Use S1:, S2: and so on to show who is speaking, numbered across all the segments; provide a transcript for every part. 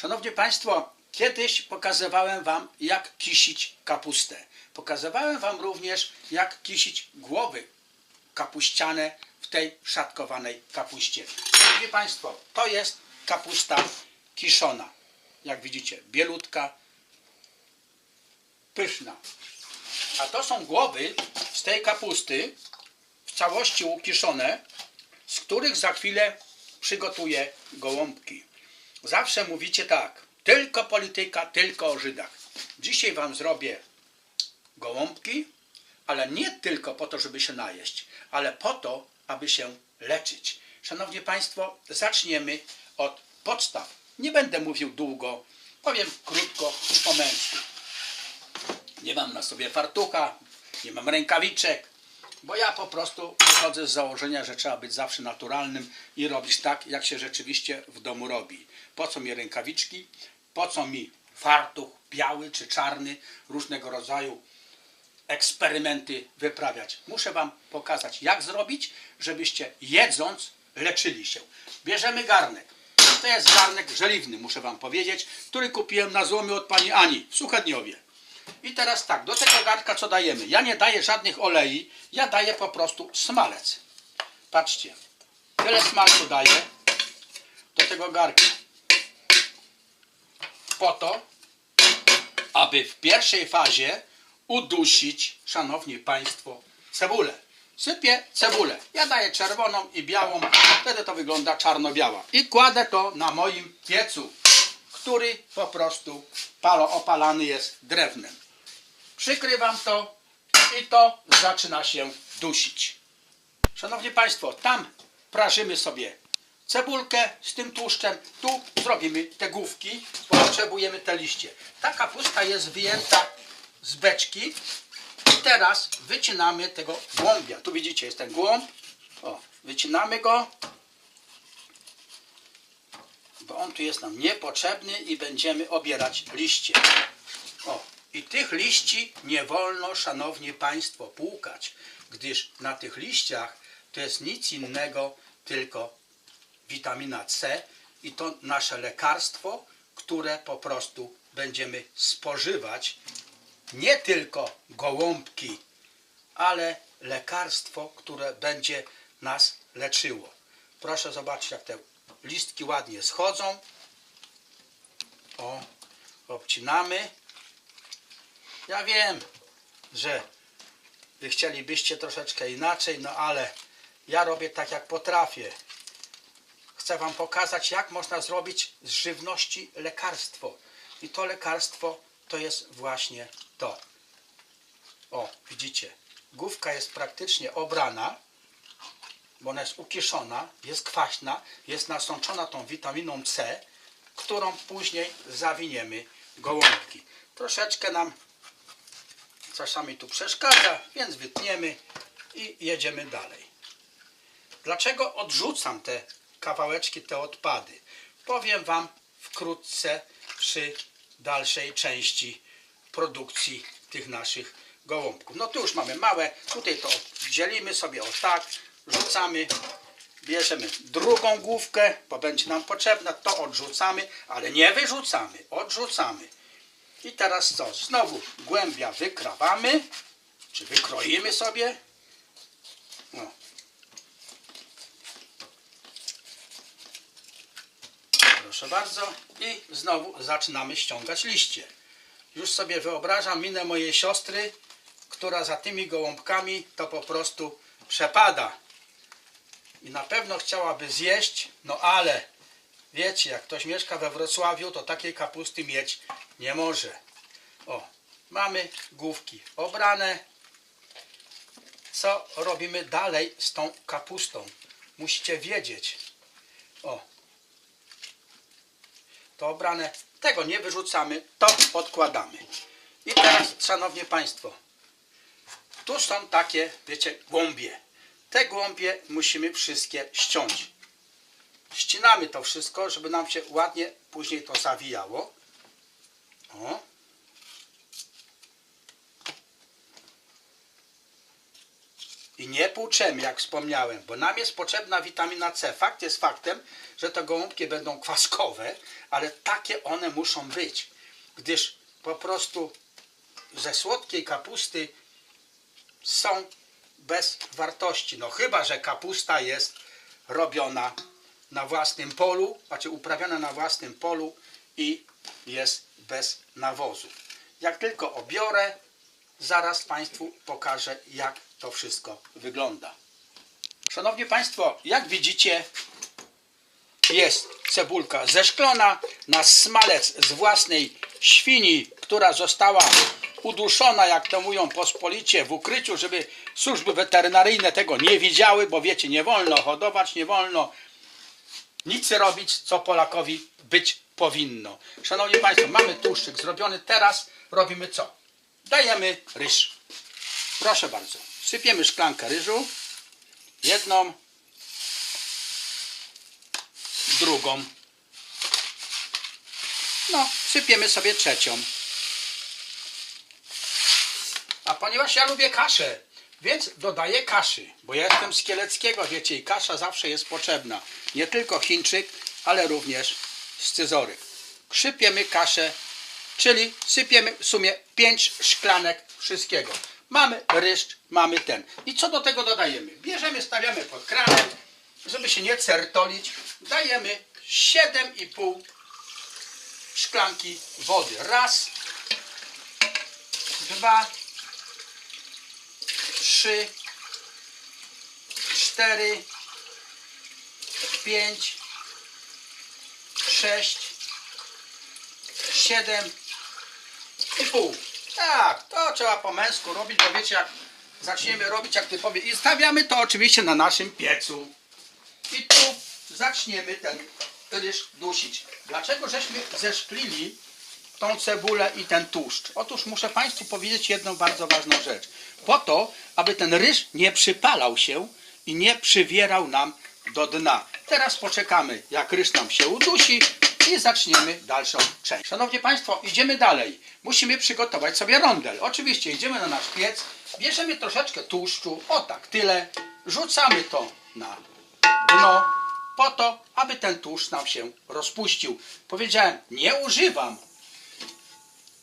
S1: Szanowni Państwo, kiedyś pokazywałem Wam, jak kisić kapustę. Pokazywałem Wam również, jak kisić głowy kapuściane w tej szatkowanej kapuście. Szanowni Państwo, to jest kapusta kiszona. Jak widzicie, bielutka, pyszna. A to są głowy z tej kapusty, w całości ukiszone, z których za chwilę przygotuję gołąbki. Zawsze mówicie tak, tylko polityka, tylko o Żydach. Dzisiaj wam zrobię gołąbki, ale nie tylko po to, żeby się najeść, ale po to, aby się leczyć. Szanowni Państwo, zaczniemy od podstaw. Nie będę mówił długo, powiem krótko po męsku. Nie mam na sobie fartucha, nie mam rękawiczek, bo ja po prostu wychodzę z założenia, że trzeba być zawsze naturalnym i robić tak, jak się rzeczywiście w domu robi. Po co mi rękawiczki? Po co mi fartuch biały czy czarny, różnego rodzaju eksperymenty wyprawiać. Muszę Wam pokazać, jak zrobić, żebyście jedząc leczyli się. Bierzemy garnek. To jest garnek żeliwny, muszę Wam powiedzieć, który kupiłem na złomie od Pani Ani w Suchedniowie. I teraz tak, do tego garnka co dajemy? Ja nie daję żadnych olei, ja daję po prostu smalec. Patrzcie, tyle smalcu daję do tego garnka. Po to, aby w pierwszej fazie udusić, szanowni państwo, cebulę. Sypię cebulę. Ja daję czerwoną i białą, wtedy to wygląda czarno-biała. I kładę to na moim piecu, który po prostu palo opalany jest drewnem. Przykrywam to i to zaczyna się dusić. Szanowni Państwo, tam prażymy sobie cebulkę z tym tłuszczem. Tu zrobimy te główki, bo potrzebujemy te liście. Ta kapusta jest wyjęta z beczki. I teraz wycinamy tego głąbia. Tu widzicie, jest ten głąb. O, wycinamy go, bo on tu jest nam niepotrzebny i będziemy obierać liście. O, i tych liści nie wolno, szanowni państwo, płukać, gdyż na tych liściach to jest nic innego, tylko witamina C i to nasze lekarstwo, które po prostu będziemy spożywać. Nie tylko gołąbki, ale lekarstwo, które będzie nas leczyło. Proszę zobaczyć, jak te listki ładnie schodzą. O, obcinamy. Ja wiem, że wy chcielibyście troszeczkę inaczej, no ale ja robię tak, jak potrafię. Chcę Wam pokazać, jak można zrobić z żywności lekarstwo. I to lekarstwo to jest właśnie to. O, widzicie, główka jest praktycznie obrana, bo ona jest ukiszona, jest kwaśna, jest nasączona tą witaminą C, którą później zawiniemy gołąbki. Troszeczkę nam czasami tu przeszkadza, więc wytniemy i jedziemy dalej. Dlaczego odrzucam te kawałeczki, te odpady? Powiem Wam wkrótce przy dalszej części produkcji tych naszych gołąbków. No tu już mamy małe, tutaj to dzielimy sobie o tak, rzucamy, bierzemy drugą główkę, bo będzie nam potrzebna, to odrzucamy, ale nie wyrzucamy, odrzucamy. I teraz co? Znowu głębia wykrawamy, czy wykroimy sobie. No. Proszę bardzo. I znowu zaczynamy ściągać liście. Już sobie wyobrażam minę mojej siostry, która za tymi gołąbkami to po prostu przepada. I na pewno chciałaby zjeść, no ale wiecie, jak ktoś mieszka we Wrocławiu, to takiej kapusty mieć nie może. O, mamy główki obrane. Co robimy dalej z tą kapustą? Musicie wiedzieć. O, to obrane, tego nie wyrzucamy, to odkładamy. I teraz, szanowni państwo, tu są takie, wiecie, głąbie. Te głąbie musimy wszystkie ściąć. Ścinamy to wszystko, żeby nam się ładnie później to zawijało. O. i nie płuczemy, jak wspomniałem, bo nam jest potrzebna witamina C. Fakt jest faktem, że te gołąbki będą kwaskowe, ale takie one muszą być, gdyż po prostu ze słodkiej kapusty są bez wartości. No chyba, że kapusta jest robiona na własnym polu, znaczy uprawiana na własnym polu i jest bez nawozu. Jak tylko obiorę, zaraz Państwu pokażę, jak to wszystko wygląda. Szanowni Państwo, jak widzicie, jest cebulka zeszklona na smalec z własnej świni, która została uduszona, jak to mówią pospolicie, w ukryciu, żeby służby weterynaryjne tego nie widziały, bo wiecie, nie wolno hodować, nie wolno nic robić, co Polakowi być powinno. Szanowni Państwo, mamy tłuszczyk zrobiony, teraz robimy co? Dajemy ryż. Proszę bardzo, sypiemy szklankę ryżu, jedną, drugą. No, sypiemy sobie trzecią. A ponieważ ja lubię kaszę, więc dodaję kaszy, bo ja jestem z Kieleckiego, wiecie, i kasza zawsze jest potrzebna. Nie tylko Chińczyk, ale również scyzoryk. Sypiemy kaszę, czyli sypiemy w sumie 5 szklanek wszystkiego. Mamy ryż, mamy ten. I co do tego dodajemy? Bierzemy, stawiamy pod kranem, żeby się nie certolić. Dajemy 7,5 szklanki wody. Raz, dwa, trzy, cztery, pięć, sześć, siedem i pół. Tak, to trzeba po męsku robić, bo wiecie jak zaczniemy robić jak typowie i stawiamy to oczywiście na naszym piecu. I tu zaczniemy ten ryż dusić. Dlaczego żeśmy zeszklili tą cebulę i ten tłuszcz? Otóż muszę Państwu powiedzieć jedną bardzo ważną rzecz. Po to, aby ten ryż nie przypalał się i nie przywierał nam do dna. Teraz poczekamy, jak ryż nam się udusi i zaczniemy dalszą część. Szanowni Państwo, idziemy dalej. Musimy przygotować sobie rondel. Oczywiście idziemy na nasz piec, bierzemy troszeczkę tłuszczu, o tak, tyle, rzucamy to na dno, po to, aby ten tłuszcz nam się rozpuścił. Powiedziałem, nie używam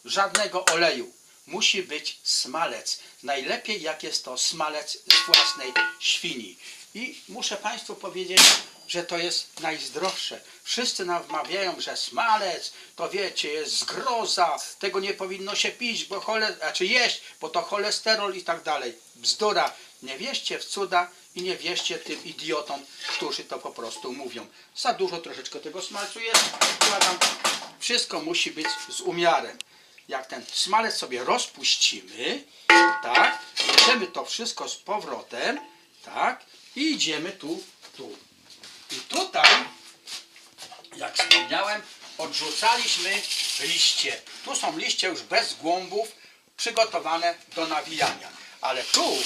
S1: żadnego oleju. Musi być smalec. Najlepiej jak jest to smalec z własnej świni. I muszę Państwu powiedzieć, że to jest najzdrowsze. Wszyscy nam wmawiają, że smalec to wiecie, jest zgroza, tego nie powinno się pić, bo chole, znaczy jeść, bo to cholesterol i tak dalej. Bzdura. Nie wierzcie w cuda i nie wierzcie tym idiotom, którzy to po prostu mówią. Za dużo troszeczkę tego smalcu jest. Wszystko musi być z umiarem jak ten smalec sobie rozpuścimy, tak, bierzemy to wszystko z powrotem, tak, i idziemy tu, tu. I tutaj, jak wspomniałem, odrzucaliśmy liście. Tu są liście już bez głąbów, przygotowane do nawijania. Ale tu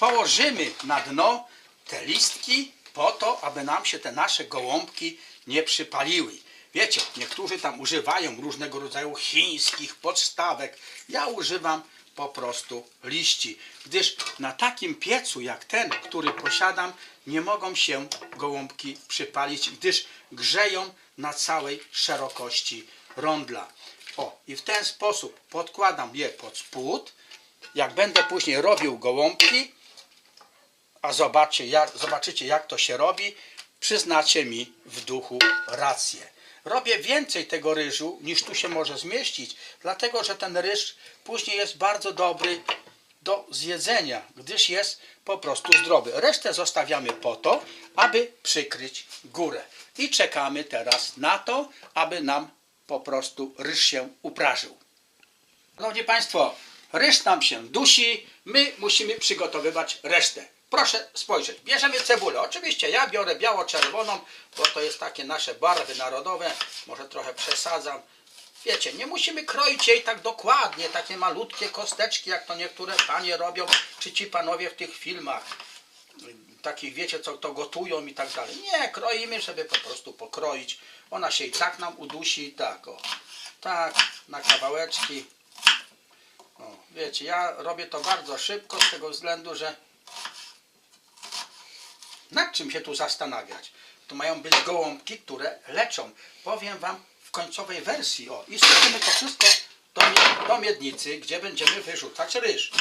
S1: położymy na dno te listki po to, aby nam się te nasze gołąbki nie przypaliły. Wiecie, niektórzy tam używają różnego rodzaju chińskich podstawek. Ja używam po prostu liści, gdyż na takim piecu jak ten, który posiadam, nie mogą się gołąbki przypalić, gdyż grzeją na całej szerokości rondla. O, i w ten sposób podkładam je pod spód. Jak będę później robił gołąbki, a jak, zobaczycie jak to się robi, przyznacie mi w duchu rację. Robię więcej tego ryżu niż tu się może zmieścić, dlatego że ten ryż później jest bardzo dobry do zjedzenia, gdyż jest po prostu zdrowy. Resztę zostawiamy po to, aby przykryć górę. I czekamy teraz na to, aby nam po prostu ryż się uprażył. Szanowni Państwo, ryż nam się dusi, my musimy przygotowywać resztę. Proszę spojrzeć, bierzemy cebulę. Oczywiście ja biorę biało-czerwoną, bo to jest takie nasze barwy narodowe. Może trochę przesadzam. Wiecie, nie musimy kroić jej tak dokładnie, takie malutkie kosteczki, jak to niektóre panie robią, czy ci panowie w tych filmach. Takich, wiecie, co to gotują i tak dalej. Nie, kroimy, żeby po prostu pokroić. Ona się i tak nam udusi, tak, o. Tak, na kawałeczki. O, wiecie, ja robię to bardzo szybko z tego względu, że nad czym się tu zastanawiać? To mają być gołąbki, które leczą. Powiem Wam w końcowej wersji. O, i sypiemy to wszystko do, do miednicy, gdzie będziemy wyrzucać ryż.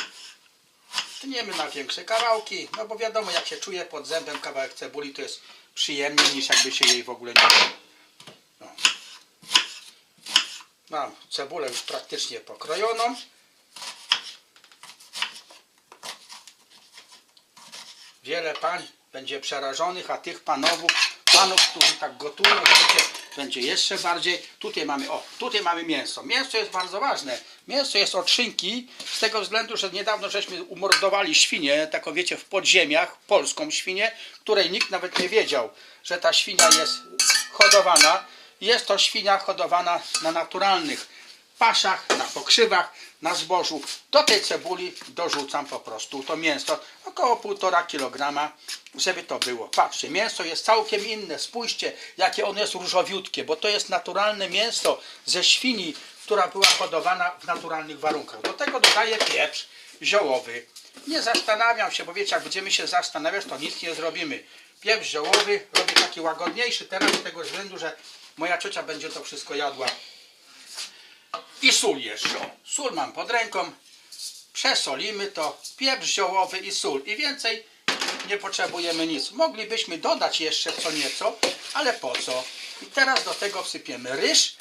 S1: Tniemy na większe kawałki, no bo wiadomo, jak się czuje pod zębem kawałek cebuli, to jest przyjemniej niż jakby się jej w ogóle nie. No. Mam cebulę już praktycznie pokrojoną. Wiele pań będzie przerażonych, a tych panowów, panów, którzy tak gotują, będzie, jeszcze bardziej. Tutaj mamy, o, tutaj mamy mięso. Mięso jest bardzo ważne. Mięso jest od szynki, z tego względu, że niedawno żeśmy umordowali świnię, taką wiecie, w podziemiach, polską świnię, której nikt nawet nie wiedział, że ta świnia jest hodowana. Jest to świnia hodowana na naturalnych paszach, na pokrzywach, na zbożu. Do tej cebuli dorzucam po prostu to mięso, około 1,5 kg, żeby to było. Patrzcie, mięso jest całkiem inne. Spójrzcie, jakie ono jest różowiutkie, bo to jest naturalne mięso ze świni, która była hodowana w naturalnych warunkach. Do tego dodaję pieprz ziołowy. Nie zastanawiam się, bo wiecie, jak będziemy się zastanawiać, to nic nie zrobimy. Pieprz ziołowy robię taki łagodniejszy teraz z tego względu, że moja ciocia będzie to wszystko jadła i sól jeszcze. Sól mam pod ręką. Przesolimy to. Pieprz ziołowy i sól. I więcej nie potrzebujemy nic. Moglibyśmy dodać jeszcze co nieco, ale po co? I teraz do tego wsypiemy ryż.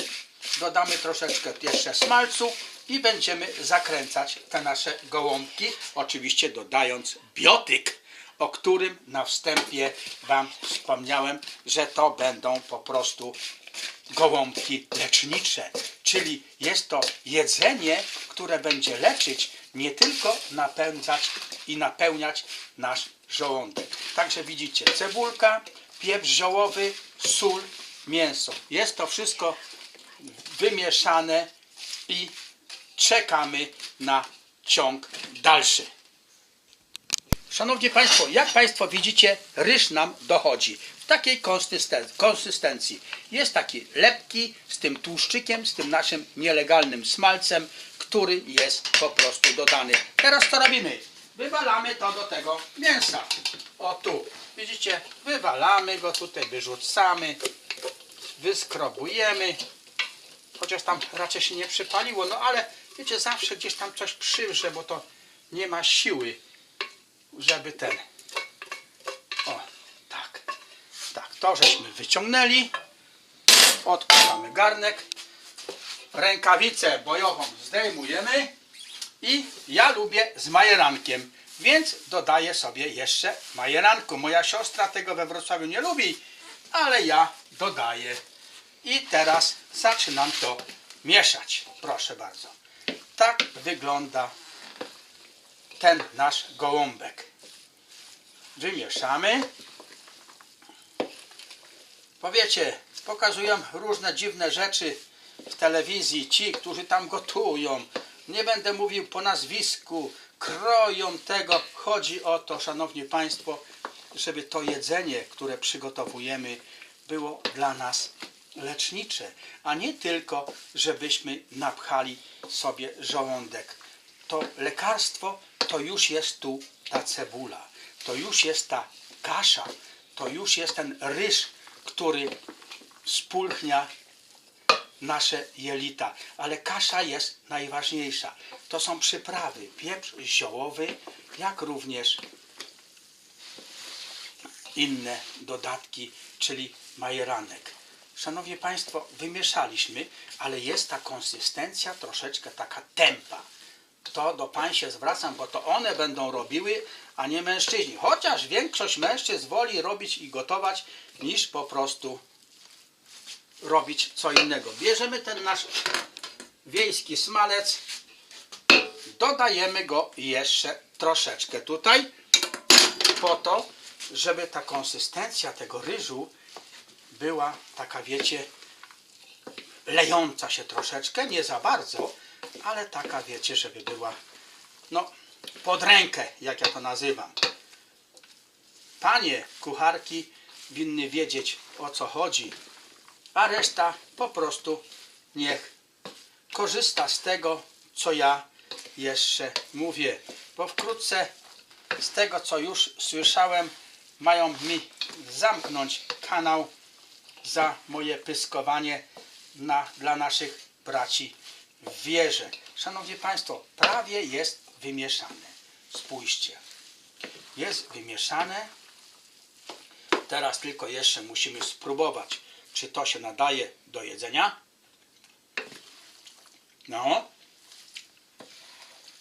S1: Dodamy troszeczkę jeszcze smalcu i będziemy zakręcać te nasze gołąbki. Oczywiście dodając biotyk, o którym na wstępie Wam wspomniałem, że to będą po prostu gołąbki lecznicze, czyli jest to jedzenie, które będzie leczyć, nie tylko napędzać i napełniać nasz żołądek. Także widzicie, cebulka, pieprz ziołowy, sól, mięso. Jest to wszystko wymieszane i czekamy na ciąg dalszy. Szanowni Państwo, jak Państwo widzicie, ryż nam dochodzi takiej konsysten- konsystencji. Jest taki lepki z tym tłuszczykiem, z tym naszym nielegalnym smalcem, który jest po prostu dodany. Teraz co robimy? Wywalamy to do tego mięsa. O tu, widzicie, wywalamy go tutaj, wyrzucamy, wyskrobujemy. Chociaż tam raczej się nie przypaliło, no ale wiecie, zawsze gdzieś tam coś przywrze, bo to nie ma siły żeby ten. O, tak. Tak, to żeśmy wyciągnęli. Odkładamy garnek. Rękawicę bojową zdejmujemy. I ja lubię z majerankiem, więc dodaję sobie jeszcze majeranku. Moja siostra tego we Wrocławiu nie lubi, ale ja dodaję. I teraz zaczynam to mieszać. Proszę bardzo. Tak wygląda ten nasz gołąbek. Wymieszamy. Powiecie, pokazują różne dziwne rzeczy w telewizji, ci, którzy tam gotują. Nie będę mówił po nazwisku, kroją tego. Chodzi o to, szanowni państwo, żeby to jedzenie, które przygotowujemy, było dla nas lecznicze, a nie tylko, żebyśmy napchali sobie żołądek to lekarstwo to już jest tu ta cebula, to już jest ta kasza, to już jest ten ryż, który spulchnia nasze jelita. Ale kasza jest najważniejsza. To są przyprawy, pieprz ziołowy, jak również inne dodatki, czyli majeranek. Szanowni Państwo, wymieszaliśmy, ale jest ta konsystencja troszeczkę taka tempa to do pań się zwracam, bo to one będą robiły, a nie mężczyźni. Chociaż większość mężczyzn woli robić i gotować, niż po prostu robić co innego. Bierzemy ten nasz wiejski smalec, dodajemy go jeszcze troszeczkę tutaj, po to, żeby ta konsystencja tego ryżu była taka, wiecie, lejąca się troszeczkę, nie za bardzo, ale taka wiecie, żeby była no pod rękę, jak ja to nazywam. Panie kucharki winny wiedzieć o co chodzi, a reszta po prostu niech korzysta z tego, co ja jeszcze mówię, bo wkrótce z tego, co już słyszałem, mają mi zamknąć kanał za moje pyskowanie na, dla naszych braci w wierze. Szanowni Państwo, prawie jest wymieszane. Spójrzcie. Jest wymieszane. Teraz tylko jeszcze musimy spróbować, czy to się nadaje do jedzenia. No.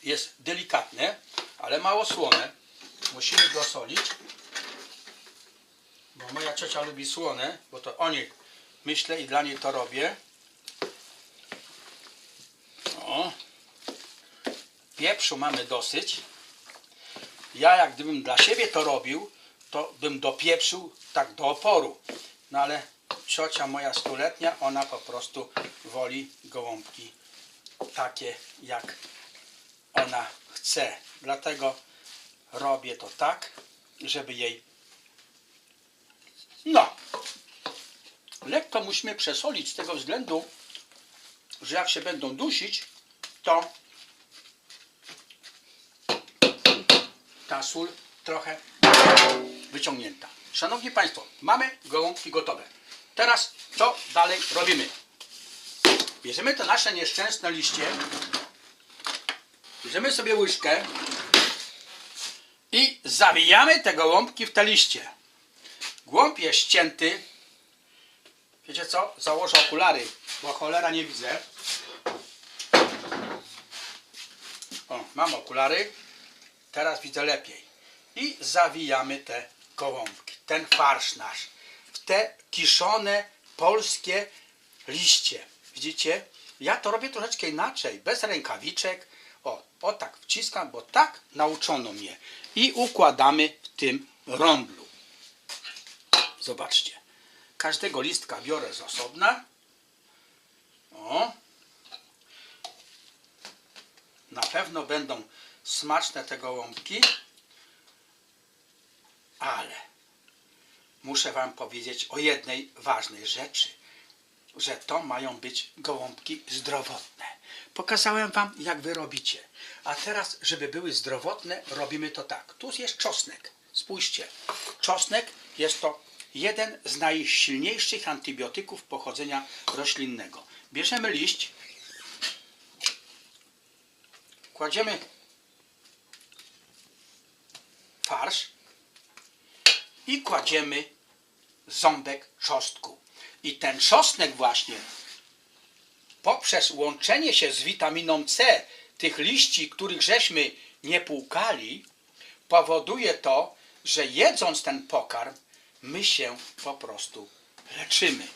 S1: Jest delikatne, ale mało słone. Musimy dosolić. Bo moja ciocia lubi słone, bo to o niej myślę i dla niej to robię. O. Pieprzu mamy dosyć. Ja jak gdybym dla siebie to robił, to bym dopieprzył tak do oporu. No ale ciocia moja stuletnia, ona po prostu woli gołąbki takie jak ona chce. Dlatego robię to tak, żeby jej no lekko musimy przesolić z tego względu, że jak się będą dusić, to ta sól trochę wyciągnięta. Szanowni Państwo, mamy gołąbki gotowe. Teraz co dalej robimy? Bierzemy te nasze nieszczęsne liście, bierzemy sobie łyżkę i zawijamy te gołąbki w te liście. Głąb jest ścięty. Wiecie co? Założę okulary, bo cholera nie widzę. O, mam okulary. Teraz widzę lepiej. I zawijamy te gołąbki, ten farsz nasz, w te kiszone polskie liście. Widzicie? Ja to robię troszeczkę inaczej, bez rękawiczek. O, o tak wciskam, bo tak nauczono mnie. I układamy w tym rondlu. Zobaczcie. Każdego listka biorę z osobna. O. Na pewno będą smaczne te gołąbki. Ale muszę Wam powiedzieć o jednej ważnej rzeczy, że to mają być gołąbki zdrowotne. Pokazałem Wam, jak Wy robicie. A teraz, żeby były zdrowotne, robimy to tak. Tu jest czosnek. Spójrzcie. Czosnek jest to jeden z najsilniejszych antybiotyków pochodzenia roślinnego. Bierzemy liść, kładziemy farsz i kładziemy ząbek czosnku. I ten czosnek właśnie poprzez łączenie się z witaminą C tych liści, których żeśmy nie płukali, powoduje to, że jedząc ten pokarm, my się po prostu leczymy.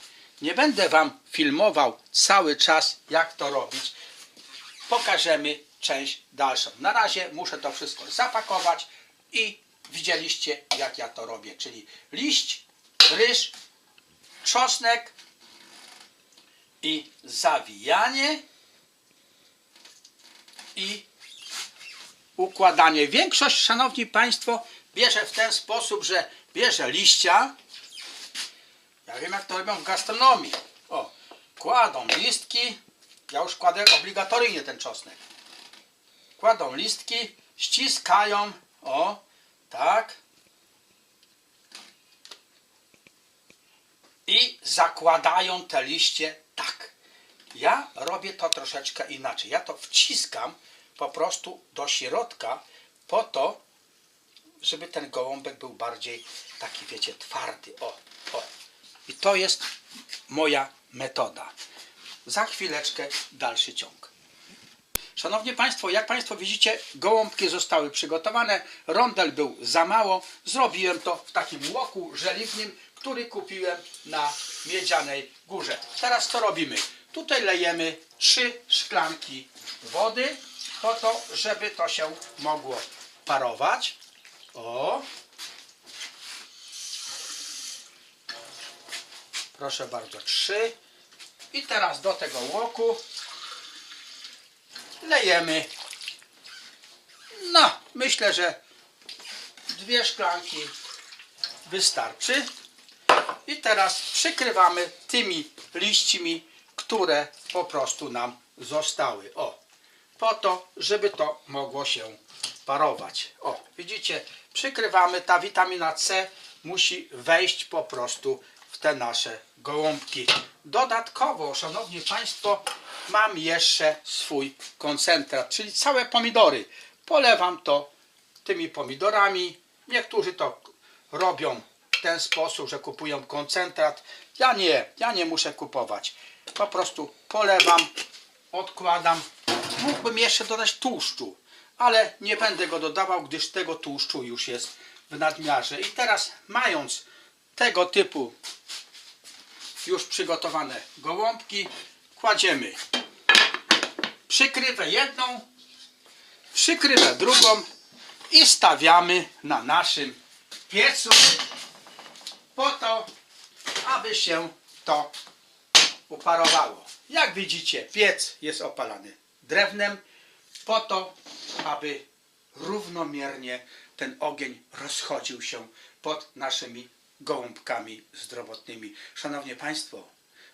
S1: Nie będę Wam filmował cały czas, jak to robić. Pokażemy część dalszą. Na razie muszę to wszystko zapakować i widzieliście, jak ja to robię. Czyli liść, ryż, czosnek i zawijanie i układanie. Większość, szanowni państwo, bierze w ten sposób, że bierze liścia. Ja wiem, jak to robią w gastronomii. O, kładą listki. Ja już kładę obligatoryjnie ten czosnek. Kładą listki, ściskają. O, tak. I zakładają te liście tak. Ja robię to troszeczkę inaczej. Ja to wciskam po prostu do środka po to, żeby ten gołąbek był bardziej taki, wiecie, twardy. O, o. I to jest moja metoda. Za chwileczkę dalszy ciąg. Szanowni Państwo, jak Państwo widzicie, gołąbki zostały przygotowane, rondel był za mało. Zrobiłem to w takim łoku żeliwnym, który kupiłem na Miedzianej Górze. Teraz co robimy? Tutaj lejemy trzy szklanki wody po to, żeby to się mogło parować. O! Proszę bardzo, trzy. I teraz do tego łoku lejemy. No, myślę, że dwie szklanki wystarczy. I teraz przykrywamy tymi liśćmi, które po prostu nam zostały. O, po to, żeby to mogło się parować. O, widzicie, przykrywamy, ta witamina C musi wejść po prostu w te nasze gołąbki. Dodatkowo, szanowni państwo, mam jeszcze swój koncentrat, czyli całe pomidory. Polewam to tymi pomidorami. Niektórzy to robią w ten sposób, że kupują koncentrat. Ja nie, ja nie muszę kupować. Po prostu polewam, odkładam. Mógłbym jeszcze dodać tłuszczu, ale nie będę go dodawał, gdyż tego tłuszczu już jest w nadmiarze. I teraz mając tego typu już przygotowane gołąbki, kładziemy przykrywę jedną, przykrywę drugą i stawiamy na naszym piecu po to, aby się to uparowało. Jak widzicie, piec jest opalany drewnem po to, aby równomiernie ten ogień rozchodził się pod naszymi gołąbkami zdrowotnymi. Szanowni Państwo,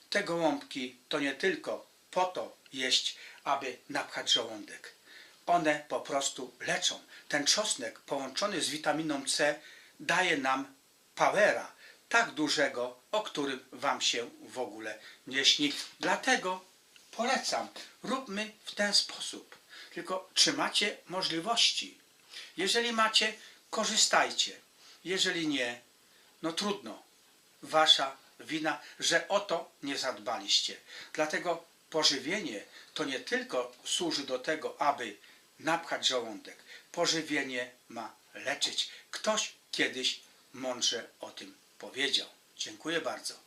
S1: te gołąbki to nie tylko po to jeść, aby napchać żołądek. One po prostu leczą. Ten czosnek połączony z witaminą C daje nam powera tak dużego, o którym Wam się w ogóle nie śni. Dlatego polecam, róbmy w ten sposób. Tylko czy macie możliwości? Jeżeli macie, korzystajcie. Jeżeli nie, no trudno. Wasza wina, że o to nie zadbaliście. Dlatego pożywienie to nie tylko służy do tego, aby napchać żołądek. Pożywienie ma leczyć. Ktoś kiedyś mądrze o tym powiedział. Dziękuję bardzo.